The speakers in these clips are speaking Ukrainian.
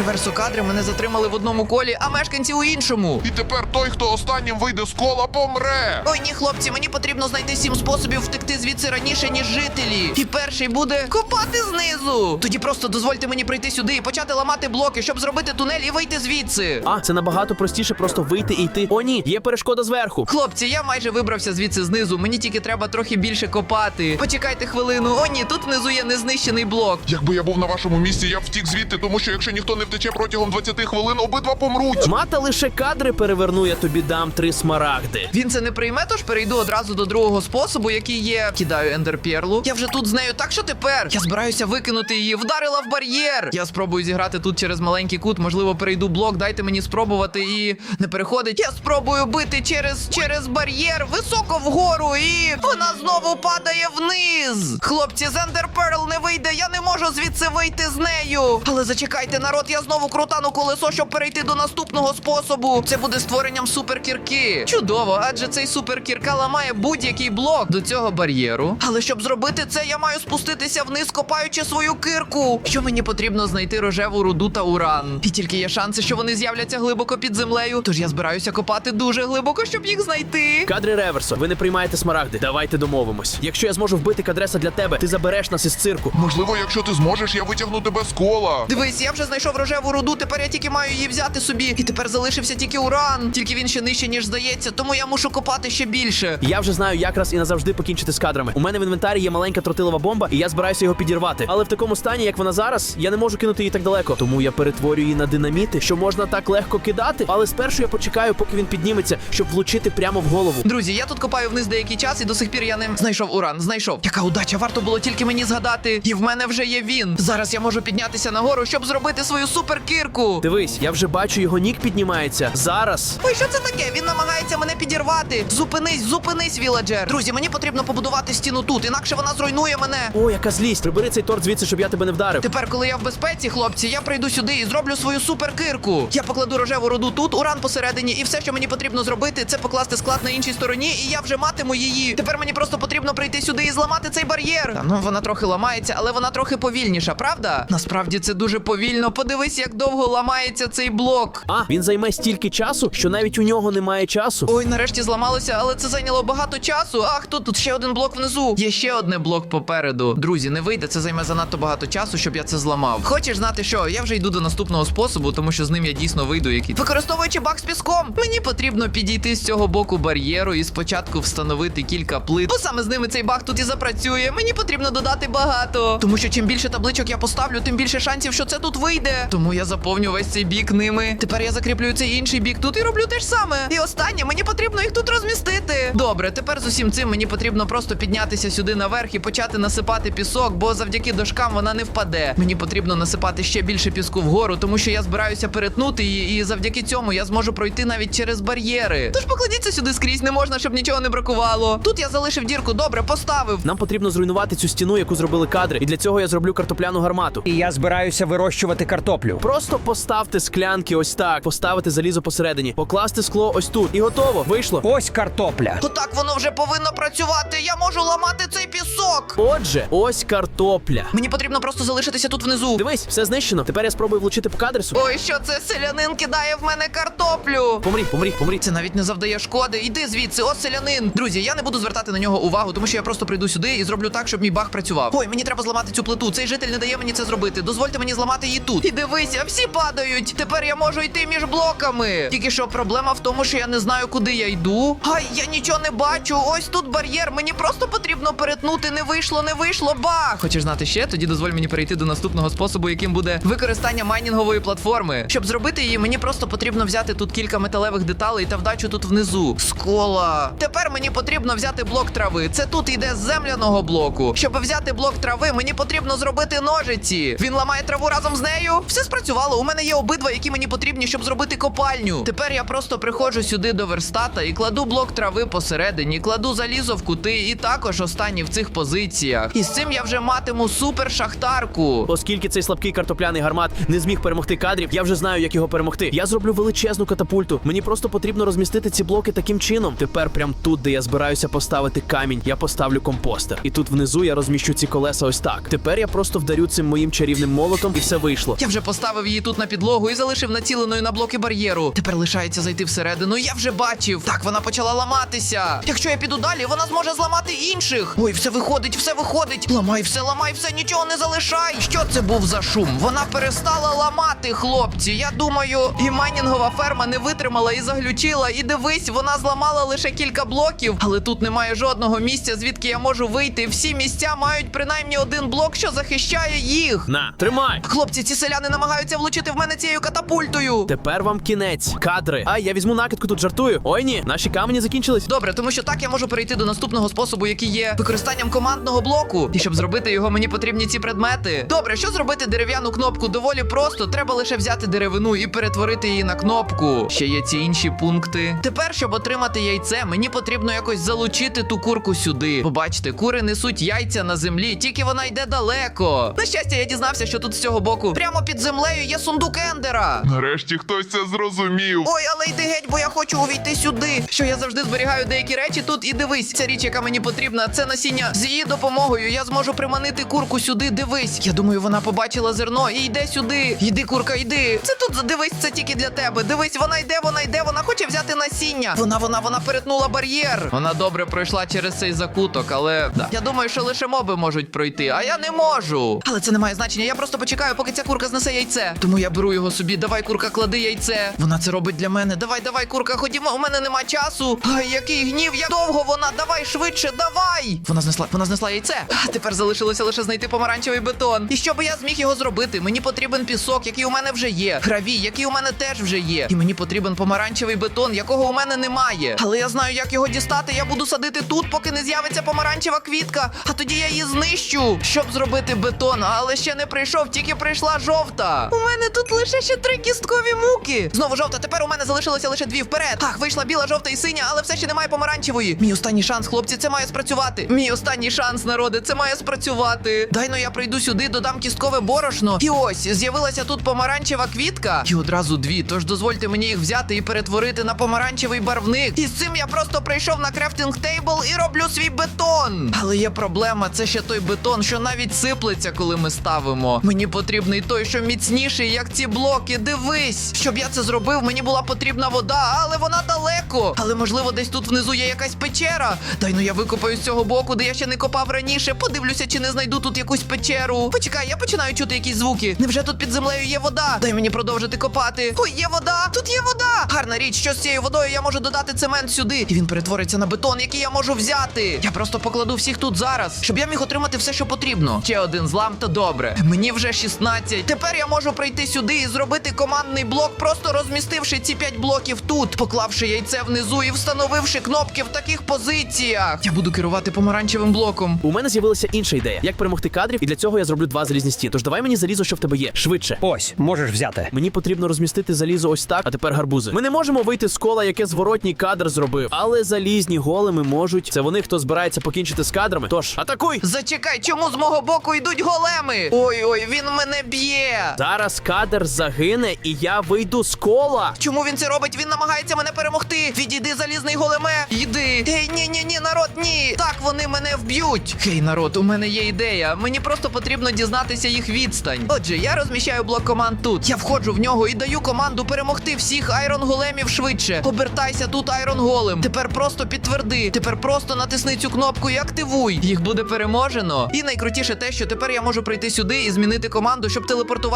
Реверсу кадри мене затримали в одному колі, а мешканці у іншому. І тепер той, хто останнім вийде з кола, помре. Ой, ні, хлопці, мені потрібно знайти сім способів втекти звідси раніше, ніж жителі. І перший буде копати знизу. Тоді просто дозвольте мені прийти сюди і почати ламати блоки, щоб зробити тунель і вийти звідси. А, це набагато простіше просто вийти і йти. О, ні, є перешкода зверху. Хлопці, я майже вибрався звідси знизу. Мені тільки треба трохи більше копати. Почекайте хвилину. О, ні, тут внизу є незнищений блок. Якби я був на вашому місці, я б втік звідти, тому що якщо ніхто не втече протягом 20 хвилин, обидва помруть. Мата лише кадри переверну, я тобі дам три смарагди. Він це не прийме, тож перейду одразу до другого способу, який є. Кидаю ендерперлу. Я вже тут з нею, так що тепер? Я збираюся викинути її. Вдарила в бар'єр. Я спробую зіграти тут через маленький кут. Можливо, перейду блок. Дайте мені спробувати і не переходить. Я спробую бити через через бар'єр високо вгору, і вона знову падає вниз. Хлопці, з ендерперл не вийде. Я не можу звідси вийти з нею. Але зачекайте, народ, я знову крутану колесо, щоб перейти до наступного способу. Це буде створенням суперкірки. Чудово, адже цей суперкірка ламає будь-який блок до цього бар'єру. Але щоб зробити це, я маю спуститися вниз, копаючи свою кирку. Що мені потрібно знайти рожеву руду та уран. І тільки є шанси, що вони з'являться глибоко під землею. Тож я збираюся копати дуже глибоко, щоб їх знайти. Кадри реверсу, ви не приймаєте смарагди. Давайте домовимось. Якщо я зможу вбити кадреса для тебе, ти забереш нас із цирку. Можливо, якщо ти зможеш, я витягну тебе з кола. Дивись, я вже знайшов рожеву руду, тепер я тільки маю її взяти собі. І тепер залишився тільки уран. Тільки він ще нижче, ніж здається, тому я мушу копати ще більше. Я вже знаю, як раз і назавжди покінчити з кадрами. У мене в інвентарі є маленька тротилова бомба, і я збираюся його підірвати. Але в такому стані, як вона зараз, я не можу кинути її так далеко. Тому я перетворю її на динаміти, що можна так легко кидати. Але спершу я почекаю, поки він підніметься, щоб влучити прямо в голову. Друзі, я тут копаю вниз деякий час і до сих пір я не знайшов уран. Знайшов. Яка удача, варто було тільки мені згадати. І в мене вже є він. Зараз я можу піднятися нагору, щоб зробити свою суперкірку. Дивись, я вже бачу, його нік піднімається. Зараз. Ой, що це таке? Він намагається мене підірвати. Зупинись, зупинись, віладжер. Друзі, мені потрібно побудувати стіну тут, інакше вона зруйнує мене. О, яка злість! Прибери цей торт звідси, щоб я тебе не вдарив. Тепер, коли я в безпеці, хлопці, я прийду сюди і зроблю свою суперкирку. Я покладу рожеву руду тут, уран посередині, і все, що мені потрібно зробити, це покласти склад на іншій стороні, і я вже матиму її. Тепер мені просто потрібно прийти сюди і зламати цей бар'єр. Та, ну вона трохи ламається, але вона трохи повільніша, правда? Насправді це дуже повільно. Подивись, як довго ламається цей блок. А, він займе стільки часу, що навіть у нього немає часу. Ой, нарешті зламалося, але це зайняло багато часу. Ах, тут, тут ще один блок внизу. Є ще одне блок попереду. Друзі, не вийде, це займе занадто багато часу, щоб я це зламав. Хочеш знати що? Я вже йду до наступного способу, тому що з ним я дійсно вийду. Який використовуючи бак з піском, мені потрібно підійти з цього боку бар'єру і спочатку встановити кілька плит. Бо саме з ними цей баг тут і запрацює. Мені потрібно додати багато. Тому що чим більше табличок я поставлю, тим більше шансів, що це тут вийде. Тому я заповню весь цей бік ними. Тепер я закріплюю цей інший бік тут і роблю те ж саме. І останнє, мені потрібно їх тут розмістити. Добре, тепер з усім цим мені потрібно просто піднятися сюди наверх і почати насипати пісок, бо завдяки дошкам вона не впаде. Мені потрібно насипати ще більше піску вгору, тому що я збираюся перетнути її, і завдяки цьому я зможу пройти навіть через бар'єри. Тож покладіться сюди скрізь, не можна, щоб нічого не бракувало. Тут я залишив дірку, добре, поставив. Нам потрібно зруйнувати цю стіну, яку зробили кадри, і для цього я зроблю картопляну гармату. І я збираюся вирощувати картоплю. Просто поставте склянки ось так, поставити залізо посередині, покласти скло ось тут. І готово. Вийшло. Ось картопля. Отак воно вже повинно працювати. Я можу ламати цей пісок. Отже, ось картопля. Мені потрібно просто залишитися тут внизу. Дивись, все знищено. Тепер я спробую влучити по кадресу. Ой, що це селянин кидає в мене картоплю. Помрі, помрі, помрі. Це навіть не завдає шкоди. Іди звідси, ось селянин. Друзі, я не буду звертати на нього увагу, тому що я просто прийду сюди і зроблю так, щоб мій баг працював. Ой, мені треба зламати цю плиту. Цей житель не дає мені це зробити. Дозвольте мені зламати її тут. І дивися, всі падають. Тепер я можу йти між блоками. Тільки що проблема в тому, що я не знаю, куди я йду. Ай, я нічого не бачу. Ось тут бар'єр. Мені просто потрібно перетнути. Не вийшло, не вийшло. Баг! Хочеш знати ще? Тоді дозволь мені перейти до наступного способу, яким буде використання майнінгової платформи. Щоб зробити її, мені просто потрібно взяти тут кілька металевих деталей та вдачу тут внизу. Скола. Тепер мені потрібно взяти блок трави. Це тут йде з земляного блоку. Щоб взяти блок трави, мені потрібно зробити ножиці. Він ламає траву разом з нею. Все спрацювало. У мене є обидва, які мені потрібні, щоб зробити копальню. Тепер я просто приходжу сюди до верстата і кладу блок трави посередині, кладу залізо в кути і також останні в цих позиціях. І з цим я вже матиму супер шахтарку. Оскільки цей слабкий картопляний гармат не зміг перемогти кадрів, я вже знаю, як його перемогти. Я зроблю величезну катапульту. Мені просто потрібно розмістити ці блоки таким чином. Тепер, прям тут, де я збираюся поставити камінь, я поставлю компостер. І тут внизу я розміщу ці колеса ось так. Тепер я просто вдарю цим моїм чарівним молотом, і все вийшло. Я вже поставив її тут на підлогу і залишив націленою на блоки бар'єру. Тепер лишається зайти всередину. Я вже бачив. Так, вона почала ламатися. Якщо я піду далі, вона зможе зламати інших. Ой, все виходить, все виходить. Ламай все, ламай все, нічого не залишай. Що це був за шум? Вона перестала ламати, хлопці. Я думаю, і майнінгова ферма не витримала і заглючила. І дивись, вона зламала лише кілька блоків, але тут немає жодного місця, звідки я можу вийти. Всі місця мають принаймні один блок, що захищає їх. На, тримай! Хлопці, ці селяни намагаються влучити в мене цією катапультою. Тепер вам кінець. Кадри. Ай, я візьму накидку тут жартую. Ой ні, наші камені закінчились. Добре, тому що так я можу перейти до наступного способу, який є використанням командного блоку. І щоб зробити його, мені потрібні ці предмети. Добре, що зробити дерев'яну кнопку доволі просто. Треба лише взяти деревину і перетворити її на кнопку. Ще є ці інші пункти. Тепер, щоб отримати яйце, мені потрібно якось залучити ту курку сюди. Побачите, кури несуть яйця на землі, тільки вона йде далеко. На щастя, я дізнався, що тут з цього боку прямо під землею є сундук Ендера. Нарешті хтось це зрозумів. Ой, але йди геть, бо я хочу увійти сюди. Що я завжди зберігаю деякі речі тут і дивись. Ця річ, яка мені потрібна, це насіння. З її допомогою я зможу приманити курку сюди. Дивись. Я думаю, вона побачила зерно і йде сюди. Йди, курка, йди. Це тут дивись, це тільки для тебе. Дивись, вона йде, вона йде, вона хоче взяти насіння. Вона, вона, вона перетнула бар'єр. Вона добре пройшла через цей закуток, але да. я думаю, що лише моби можуть пройти, а я не можу. Але це не має значення. Я просто почекаю, поки ця курка знесе яйце. Тому я беру його собі. Давай, курка, клади яйце. Вона це робить для мене. Давай, давай, курка, ходімо. У мене нема часу. Ай, який гнів, як довго вона. Давай швидше, давай. Вона знесла, вона знесла яйце. А тепер залишилося лише знайти помаранчевий бетон. І щоб я зміг його зробити, мені потрібен пісок, який у мене вже є. Гравій, який у мене теж вже є. І мені потрібен помаранчевий бетон, якого у мене немає. Але я знаю, як його дістати. Я буду садити тут, поки не з'явиться помаранчева квітка. А тоді я її знищу, щоб зробити бетон. Але ще не прийшов, тільки прийшла жовта. У мене тут лише ще три кісткові муки. Знову жовта. Тепер у мене залишилося лише дві вперед. Ах, вийшла біла, жовта і синя, але все ще немає помаранчевої. Мій останній шанс, хлопці, це має спрацювати. Мій останній шанс, народи, це має спрацювати. Дай ну я прийду сюди, додам кісткове борошно. І ось з'явилася тут помаранчева квітка. І одразу дві. Тож дозвольте мені їх взяти і перетворити на помаранчевий барвник. І з цим я просто прийшов на крафтинг тейбл і роблю свій бетон. Але є проблема, це ще той бетон, що навіть сиплеться, коли ми ставимо. Мені потрібний той, що міцніший, як ці блоки. Дивись, щоб я це зробив, мені була потрібна вода, але вона далеко. Але можливо, десь тут внизу є якась печера. Дай ну я викопаю з цього боку, де я ще не копав раніше. Подивлюся, чи не знайду тут якусь печеру. Почекай, я починаю чути якісь звуки. Невже тут під землею є вода? Дай мені продовжити копати. Ой, є вода! Тут є вода! Гарна річ, що з цією водою я можу додати цемент сюди. І він перетвориться на бетон, який я можу взяти. Я просто покладу всіх тут зараз, щоб я міг отримати все, що потрібно. Ще один злам, то добре. Мені вже 16. Тепер я можу прийти сюди і зробити командний блок, просто розмістивши ці 5 блоків тут, поклавши яйце внизу і встановивши кнопки в таких позиціях. Я буду керувати помаранчевим блоком. У мене з'явилася інша ідея, як перемогти кадрів, і для цього я зроблю два залізні стіни. Тож давай мені залізо, що в тебе є. Швидше. Ось, можеш взяти. Мені потрібно розмістити залізо ось так, а тепер гарбузи. Ми не можемо вийти з кола, яке зворотній кадр зробив, але залізні големи можуть. Це вони, хто збирається покінчити з кадрами. Тож атакуй! Зачекай, чому з мого боку йдуть големи? Ой, ой, він мене б'є. Зараз кадр загине, і я вийду з кола. Чому він це робить? Він намагається мене перемогти. Відійди, залізний големе. Йди. Ей, ні, ні, ні, народ, ні. Так вони мене вб'ють. Хей, народ, у мене є ідея. Мені просто потрібно дізнатися їх відстань. Отже, я розміщаю блок команд тут. Я входжу в нього і даю команду перемогти всіх айрон големів швидше. Обертайся тут, айрон голем. Тепер просто підтверди. Тепер просто натисни цю кнопку і активуй. Їх буде переможено. І найкрутіше те, що тепер я можу прийти сюди і змінити команду, щоб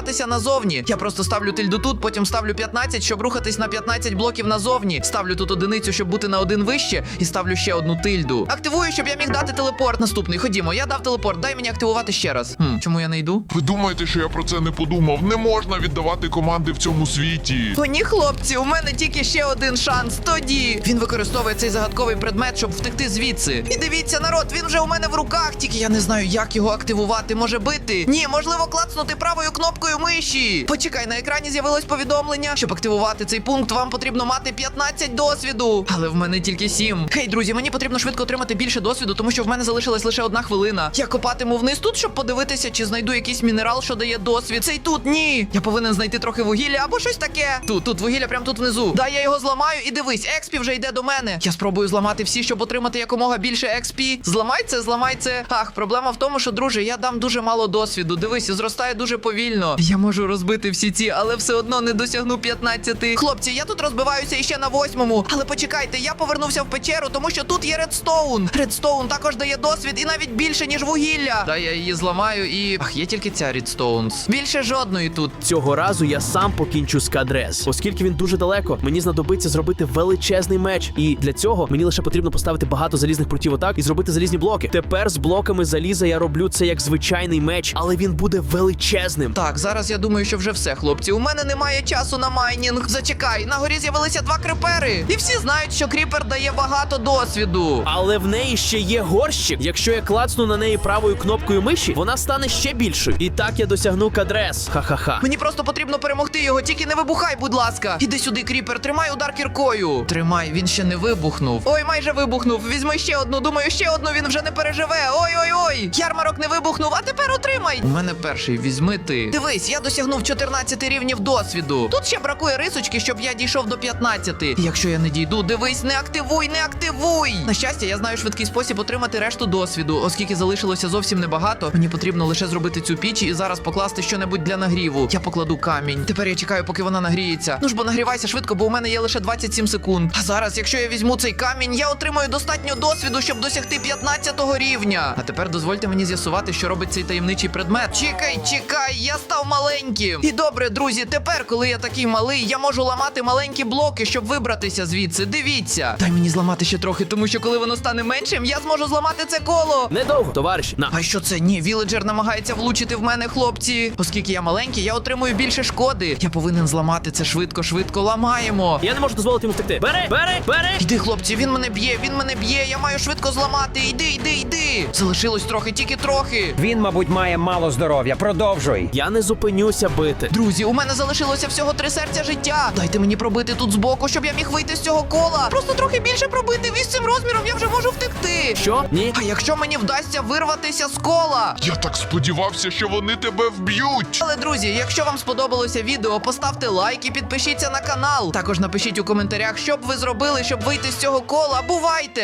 телепортуватися назовні. Я просто ставлю тильду тут, потім ставлю 15, щоб рухатись на 15 блоків назовні. Ставлю тут одиницю, щоб бути на один вище, і ставлю ще одну тильду. Активую, щоб я міг дати телепорт. Наступний. Ходімо, я дав телепорт. Дай мені активувати ще раз. Хм, чому я не йду? Ви думаєте, що я про це не подумав? Не можна віддавати команди в цьому світі. О, ні, хлопці, у мене тільки ще один шанс. Тоді він використовує цей загадковий предмет, щоб втекти звідси. І дивіться, народ, він вже у мене в руках. Тільки я не знаю, як його активувати. Може бити? Ні, можливо, клацнути правою кнопкою миші. Почекай, на екрані з'явилось повідомлення. Щоб активувати цей пункт, вам потрібно мати 15 досвіду. Але в мене тільки 7. Хей, друзі, мені потрібно швидко отримати більше досвіду, тому що в мене залишилась лише одна хвилина. Я копатиму вниз тут, щоб подивитися, чи знайду якийсь мінерал, що дає досвід. Цей тут ні. Я повинен знайти трохи вугілля або щось таке. Тут, тут вугілля прямо тут внизу. Дай я його зламаю і дивись, експі вже йде до мене. Я спробую зламати всі, щоб отримати якомога більше експі. Зламай це, зламай це. Ах, проблема в тому, що, друже, я дам дуже мало досвіду. Дивись, зростає дуже повільно. Я можу розбити всі ці, але все одно не досягну 15. Хлопці, я тут розбиваюся іще на восьмому. Але почекайте, я повернувся в печеру, тому що тут є редстоун. Редстоун також дає досвід і навіть більше, ніж вугілля. Та я її зламаю і. Ах, є тільки ця редстоунс. Більше жодної тут. Цього разу я сам покінчу з кадрес. Оскільки він дуже далеко, мені знадобиться зробити величезний меч. І для цього мені лише потрібно поставити багато залізних прутів отак і зробити залізні блоки. Тепер з блоками заліза я роблю це як звичайний меч, але він буде величезним. Так, зараз я думаю, що вже все, хлопці. У мене немає часу на майнінг. Зачекай, на горі з'явилися два крипери. І всі знають, що кріпер дає багато досвіду. Але в неї ще є горщик. Якщо я клацну на неї правою кнопкою миші, вона стане ще більшою. І так я досягну кадрес. Ха-ха-ха. Мені просто потрібно перемогти його, тільки не вибухай, будь ласка. Іди сюди, кріпер, тримай удар кіркою. Тримай, він ще не вибухнув. Ой, майже вибухнув. Візьми ще одну. Думаю, ще одну він вже не переживе. Ой, ой, ой. Ярмарок не вибухнув, а тепер отримай. У мене перший, візьми ти. Дивись, я досягнув 14 рівнів досвіду. Тут ще бракує рисочки, щоб я дійшов до 15. І Якщо я не дійду, дивись, не активуй, не активуй. На щастя, я знаю швидкий спосіб отримати решту досвіду, оскільки залишилося зовсім небагато. Мені потрібно лише зробити цю піч і зараз покласти щонебудь для нагріву. Я покладу камінь. Тепер я чекаю, поки вона нагріється. Ну ж бо нагрівайся швидко, бо у мене є лише 27 секунд. А зараз, якщо я візьму цей камінь, я отримаю достатньо досвіду, щоб досягти 15 рівня. А тепер дозвольте мені з'ясувати, що робить цей таємничий предмет. Чекай, чекай, я став маленьким. І добре, друзі, тепер, коли я такий малий, я можу ламати маленькі блоки, щоб вибратися звідси. Дивіться. Дай мені зламати ще трохи, тому що коли воно стане меншим, я зможу зламати це коло. Недовго, товариші. На. А що це? Ні, віледжер намагається влучити в мене, хлопці. Оскільки я маленький, я отримую більше шкоди. Я повинен зламати це швидко, швидко ламаємо. Я не можу дозволити йому втекти. Бери, бери, бери! Йди, хлопці, він мене б'є, він мене б'є. Я маю швидко зламати. Йди, йди, йди. Залишилось трохи, тільки трохи. Він, мабуть, має мало здоров'я. Продовжуй. Я не зупинюся бити. Друзі, у мене залишилося всього три серця життя. Дайте мені пробити тут збоку, щоб я міг вийти з цього кола. Просто трохи більше пробити. Цим розміром я вже можу втекти. Що? Ні? А якщо мені вдасться вирватися з кола? Я так сподівався, що вони тебе вб'ють. Але друзі, якщо вам сподобалося відео, поставте лайк і підпишіться на канал. Також напишіть у коментарях, що б ви зробили, щоб вийти з цього кола. Бувайте!